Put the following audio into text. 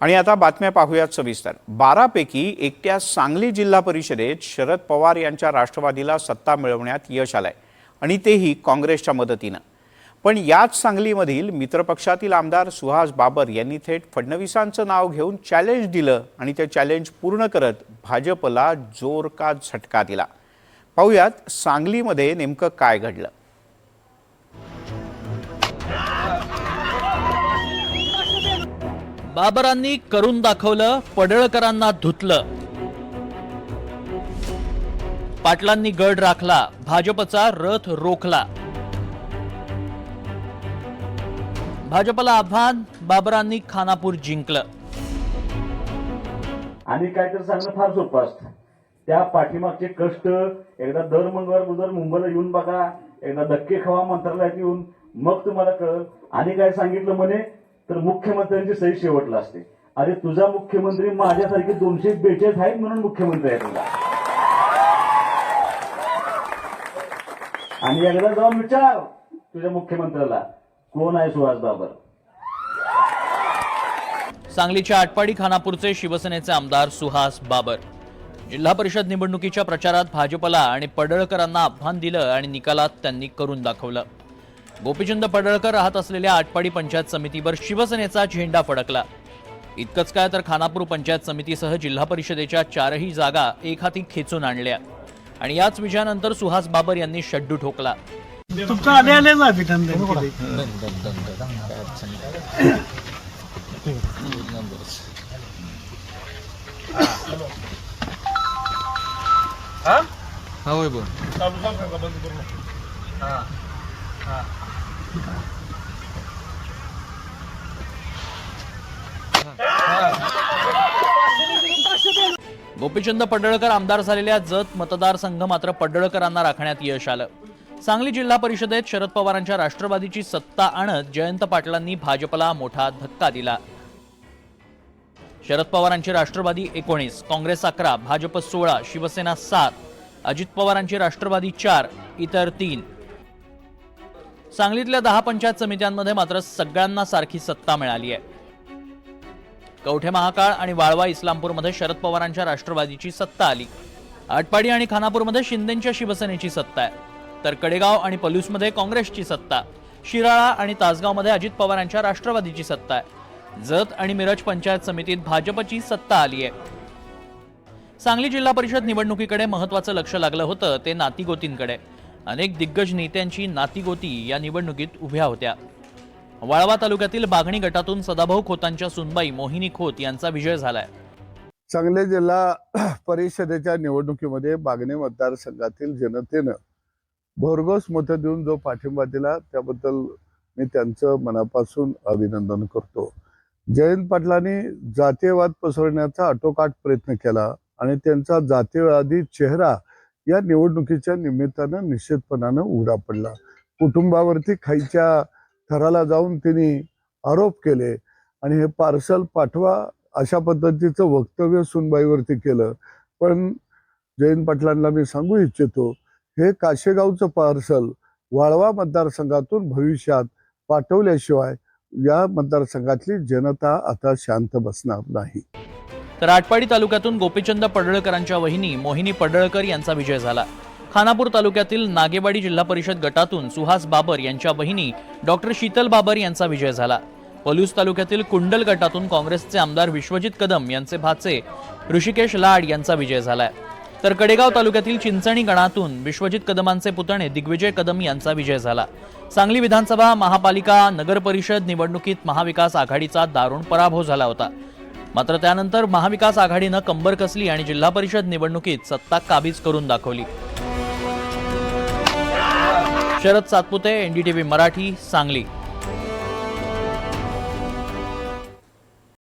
आणि आता बातम्या पाहूयात सविस्तर. बारापैकी एकट्या सांगली जिल्हा परिषदेत शरद पवार यांच्या राष्ट्रवादीला सत्ता मिळवण्यात यश आलंय आणि तेही काँग्रेसच्या मदतीनं. पण याच सांगलीमधील मित्रपक्षातील आमदार सुहास बाबर यांनी थेट फडणवीसांचं नाव घेऊन चॅलेंज दिलं आणि ते चॅलेंज पूर्ण करत भाजपला जोर का झटका दिला. पाहूयात सांगलीमध्ये नेमकं काय घडलं. बाबरांनी करून दाखवलं पडळकरांना धुतलं. पाटलांनी गड राखला भाजपचा रथ रोखला. भाजपला आव्हान बाबरांनी खानापूर जिंकलं. आणि काय तर सांगणं फार सोपं असतं. त्या पाठीमागचे कष्ट एकदा दर मंगळवार बुधवार मुंबईला येऊन बघा एकदा धक्के खावा मंत्रालयात येऊन मग तुम्हाला कळलं. आणि काय सांगितलं म्हणे? तर मुख्यमंत्र्यांची सही शेवटला असते. अरे तुझा मुख्यमंत्री माझ्यासारखे दोनशे बेचाळीस आहेत म्हणून मुख्यमंत्री आहे तुला. आणि एकदा जाऊन विचार तुझ्या मुख्यमंत्र्याला. कोण आहे सुहास बाबर? सांगलीच्या आटपाडी खानापूरचे शिवसेनेचे आमदार सुहास बाबर. जिल्हा परिषद निवडणुकीच्या प्रचारात भाजपला आणि पडळकरांना आव्हान दिलं आणि निकालात त्यांनी करून दाखवलं. गोपीचंद पडळकर राहत असलेल्या आटपाडी पंचायत समितीवर शिवसेनेचा झेंडा फडकला इतकंच काय तर खानापूर पंचायत समितीसह जिल्हा परिषदेच्या चारही जागा एक हाती खेचून आणल्या आणि याच विजयानंतर सुहास बाबर यांनी शड्डू ठोकला तुमचं आले आलेच अभिनंदन केले गोपीचंद पडळकर आमदार झालेल्या जत मतदारसंघ मात्र पडळकरांना राखण्यात यश आलं. सांगली जिल्हा परिषदेत शरद पवारांच्या राष्ट्रवादीची सत्ता आणत जयंत पाटलांनी भाजपला मोठा धक्का दिला. शरद पवारांची राष्ट्रवादी एकोणीस काँग्रेस अकरा भाजप सोळा शिवसेना सात अजित पवारांची राष्ट्रवादी चार इतर तीन. सांगलीतल्या दहा पंचायत समित्यांमध्ये मात्र सगळ्यांना सारखी सत्ता मिळाली आहे. कवठे महाकाळ आणि वाळवा इस्लामपूरमध्ये शरद पवारांच्या राष्ट्रवादीची सत्ता आली. आटपाडी आणि खानापूरमध्ये शिंदेच्या शिवसेनेची सत्ता आहे. तर कडेगाव आणि पलूसमध्ये काँग्रेसची सत्ता शिराळा आणि तासगावमध्ये अजित पवारांच्या राष्ट्रवादीची सत्ता आहे. जत आणि मिरज पंचायत समितीत भाजपची सत्ता आली आहे. सांगली जिल्हा परिषद निवडणुकीकडे महत्वाचं लक्ष लागलं होतं ते नातीगोतींकडे. अनेक दिग्गज नेत्यांची नातीगोती या निवडणुकीत उभ्या होत्या. वाळवा तालुक्यातील बागणी गटातून सदाभाऊ खोतांच्या सुनबाई मोहिनी खोत यांचा विजय झालाय. सांगली जिल्हा परिषदेच्या निवडणुकीमध्ये बागणे मतदारसंघातील जनतेनं भरघोस मतं देऊन जो पाठिंबा दिला त्याबद्दल मी त्यांचं मनापासून अभिनंदन करतो. जयंत पाटलांनी जातीयवाद पसरवण्याचा आटोकाट प्रयत्न केला आणि त्यांचा जातीयवादी चेहरा या निवडणुकीच्या निमित्तानं निश्चितपणानं उघडा पडला. कुटुंबावरती खायच्या थराला जाऊन त्यांनी आरोप केले आणि हे पार्सल पाठवा अशा पद्धतीचं वक्तव्य सुनबाईवरती केलं. पण जयंत पाटलांना मी सांगू इच्छितो हे काशेगावचं पार्सल वाळवा मतदारसंघातून भविष्यात पाठवल्याशिवाय या मतदारसंघातली जनता आता शांत बसणार नाही. तर आटपाडी तालुक्यातून गोपीचंद पडळकरांच्या वहिनी मोहिनी पडळकर यांचा विजय झाला. खानापूर तालुक्यातील नागेवाडी जिल्हा परिषद गटातून सुहास बाबर यांच्या वहिनी डॉक्टर शीतल बाबर यांचा विजय झाला. पलूस तालुक्यातील कुंडल गटातून काँग्रेसचे आमदार विश्वजित कदम यांचे भाचे ऋषिकेश लाड यांचा विजय झालाय. तर कडेगाव तालुक्यातील चिंचणी गणातून विश्वजित कदमांचे पुतणे दिग्विजय कदम यांचा विजय झाला. सांगली विधानसभा महापालिका नगर परिषद निवडणुकीत महाविकास आघाडीचा दारुण पराभव झाला होता. मात्र त्यानंतर महाविकास आघाडीनं कंबर कसली आणि जिल्हा परिषद निवडणुकीत सत्ता काबीज करून दाखवली. शरद सातपुते एनडीटीव्ही मराठी सांगली.